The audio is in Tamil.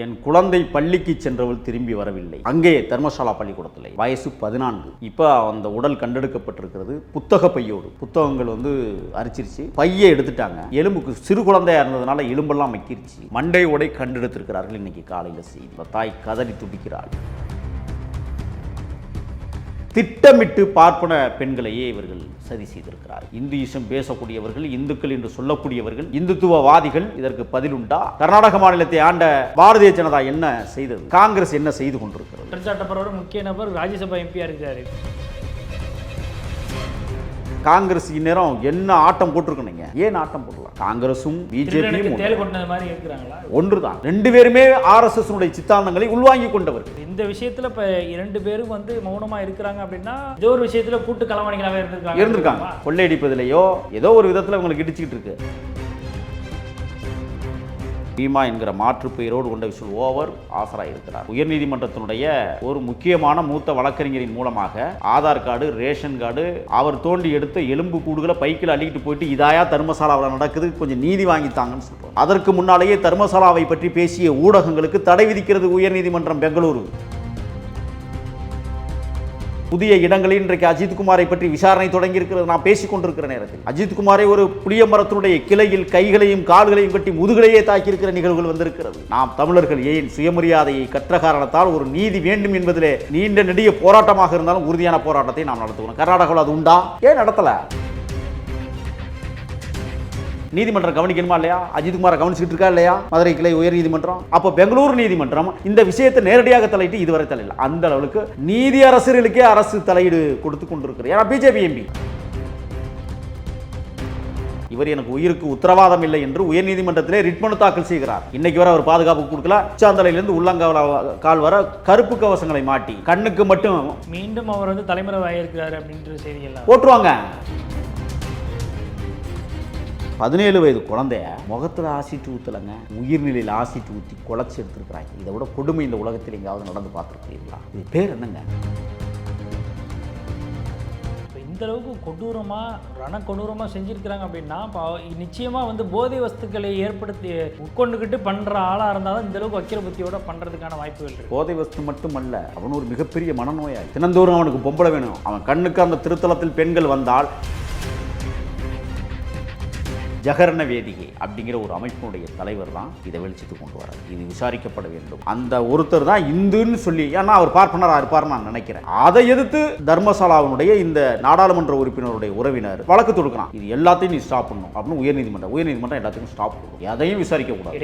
என் குழந்தை பள்ளிக்கு சென்றவள் திரும்பி வரவில்லை. அங்கே தர்மசாலா பள்ளிக்கூடத்தில். வயசு பதினான்கு. இப்போ அந்த உடல் கண்டெடுக்கப்பட்டிருக்கிறது. புத்தக பையோடு. புத்தகங்கள் வந்து அரிச்சிருச்சு. பையை எடுத்துட்டாங்க. எலும்புக்கு சிறு குழந்தையா இருந்ததுனால எலும்பெல்லாம் மக்கிருச்சு மண்டை உடை கண்டெடுத்திருக்கிறார்கள் இன்னைக்கு காலையில் செய்தி. தாய் கதறி துடிக்கிறாள். திட்டமிட்டு பார்ப்பன பெண்களையே இவர்கள் சதி செய்திருக்கிறார். இந்துயிசம் பேசக்கூடியவர்கள் இந்துக்கள் என்று சொல்லக்கூடியவர்கள் இந்துத்துவவாதிகள் இதற்கு பதிலுண்டா? கர்நாடக மாநிலத்தை ஆண்ட பாரதிய ஜனதா என்ன செய்தது? காங்கிரஸ் என்ன செய்து கொண்டிருக்கிறது? முக்கிய நபர் ராஜ்யசபா எம்பியா இருக்கிறார். காங்கிரஸ் இந்நேரம் என்ன ஆட்டம் போட்டிருக்கணுங்க ஏன் ஆட்டம் போடலாம்? திருடனுக்கு பிஜேபியும் ஒன்றுதான். ரெண்டு பேருமே ஆர்எஸ்எஸ் சித்தாந்தங்களை உள்வாங்கி கொண்டவர்கள். இந்த விஷயத்துல இப்ப இரண்டு பேரும் வந்து மௌனமா இருக்கிறாங்க அப்படின்னா ஏதோ ஒரு விஷயத்துல கூட்டு களவாணிகளாக இருந்திருக்காங்க. இருந்திருக்காங்க. கொள்ளையடிப்பதிலேயோ ஏதோ ஒரு விதத்தில் இவங்களுக்கு இடிச்சுக்கிட்டு இருக்கு. பீமா என்கிற மாற்று பெயரோடு கொண்ட விஷயம் ஓவர் ஆசராயிருக்கிறார் உயர்நீதிமன்றத்தினுடைய ஒரு முக்கியமான மூத்த வழக்கறிஞரின் மூலமாக ஆதார் கார்டு ரேஷன் கார்டு அவர் தோண்டி எடுத்த எலும்பு கூடுகளை பைக்கில் அள்ளிக்கிட்டு போயிட்டு இதாயா தர்மசாலாவில் நடக்குது கொஞ்சம் நீதி வாங்கித்தாங்கன்னு சொல்றோம் அதற்கு முன்னாலேயே தர்மசாலாவை பற்றி பேசிய ஊடகங்களுக்கு தடை விதிக்கிறது உயர்நீதிமன்றம் பெங்களூரு. புதிய இடங்களில் இன்றைக்கு அஜித்குமாரை பற்றி விசாரணை தொடங்கியிருக்கிறது. நான் பேசிக் கொண்டிருக்கிற நேரத்தில் அஜித்குமாரை ஒரு புளிய மரத்தினுடைய கிளையில் கைகளையும் கால்களையும் கட்டி முதுகலையே தாக்கியிருக்கிற நிகழ்வுகள் வந்திருக்கிறது. நாம் தமிழர்கள் ஏன் சுயமரியாதையை கற்ற காரணத்தால் ஒரு நீதி வேண்டும் என்பதிலே நீண்ட நெடிய போராட்டமாக இருந்தாலும் உறுதியான போராட்டத்தை நாம் நடத்துவோம் கர்நாடகாவில் அது உண்டா? ஏன் நடத்தல? நீதிமன்றம் கவனிக்கணுமா இல்லையா? அஜித்குமாரை கவனிச்சுட்டு இருக்கா இல்லையா? மதுரை கிளை உயர் நீதிமன்றம். அப்போ பெங்களூரு நீதிமன்றம் இந்த விஷயத்தை நேரடியாக தலையிட்டு இதுவரை தலையில. அந்த அளவுக்கு நீதி அரசர்களுக்கே அரசு தலையீடு கொடுத்து கொண்டிருக்கிறது. ஏன்னா பிஜேபி எம்பி. இவர் எனக்கு உயிருக்கு உத்தரவாதம் இல்லை என்று உயர்நீதிமன்றத்திலே ரிட் மனு தாக்கல் செய்கிறார். இன்னைக்கு வரை அவர் பாதுகாப்பு கொடுக்கல. உச்சாந்தலையிலிருந்து உள்ளங்கால கால் வர கருப்பு கவசங்களை மாட்டி கண்ணுக்கு மட்டும் மீண்டும் அவர் வந்து தலைமறைவாக இருக்கிறாரு அப்படின்ற செய்திகள்லாம். போட்டுருவாங்க பதினேழு வயது குழந்தைய முகத்தில் ஆசிட்டு ஊற்றலைங்க உயிர்நிலையில் ஆசிட்டு ஊற்றி குழச்சி எடுத்துருக்குறாங்க. இதை விட கொடுமை இந்த உலகத்தில் எங்காவது நடந்து பார்த்துருக்கீங்களா இது பேர் என்னங்க? இந்த அளவுக்கு கொடூரமா ரண கொடூரமா செஞ்சிருக்கிறாங்க அப்படின்னா இப்போ நிச்சயமா வந்து போதை வஸ்துக்களை ஏற்படுத்தி உட்கொண்டுகிட்டு பண்ற ஆளா இருந்தாலும் இந்த அளவுக்கு வக்கிர புத்தியோட பண்றதுக்கான வாய்ப்புகள் இருக்கு. போதை வஸ்து மட்டுமல்ல அவன் ஒரு மிகப்பெரிய மனநோயாளி. தினந்தோறும் அவனுக்கு பொம்பளை வேணும். அவன் கண்ணுக்கு அந்த திருத்தலத்தில் பெண்கள் வந்தால் ஜகரண வேதிகை அப்படிங்கிற ஒரு அமைப்பினுடைய தலைவர் தான் இதை வெளிச்சத்துக்கு கொண்டு வரார் இது விசாரிக்கப்பட வேண்டும். அந்த ஒருத்தர் தான் இந்துன்னு சொல்லி ஏன்னா அவர் பார்ப்பனராக இருப்பார் நான் நினைக்கிறேன். அதை எதிர்த்து தர்மசாலாவினுடைய இந்த நாடாளுமன்ற உறுப்பினருடைய உறவினர் வழக்கு தொடுக்கிறான். இது எல்லாத்தையும் நீ ஸ்டாப் பண்ணணும் அப்படின்னு உயர்நீதிமன்றம் உயர்நீதிமன்றம் எல்லாத்துக்கும் ஸ்டாப் பண்ணும் எதையும் விசாரிக்க கூடாது.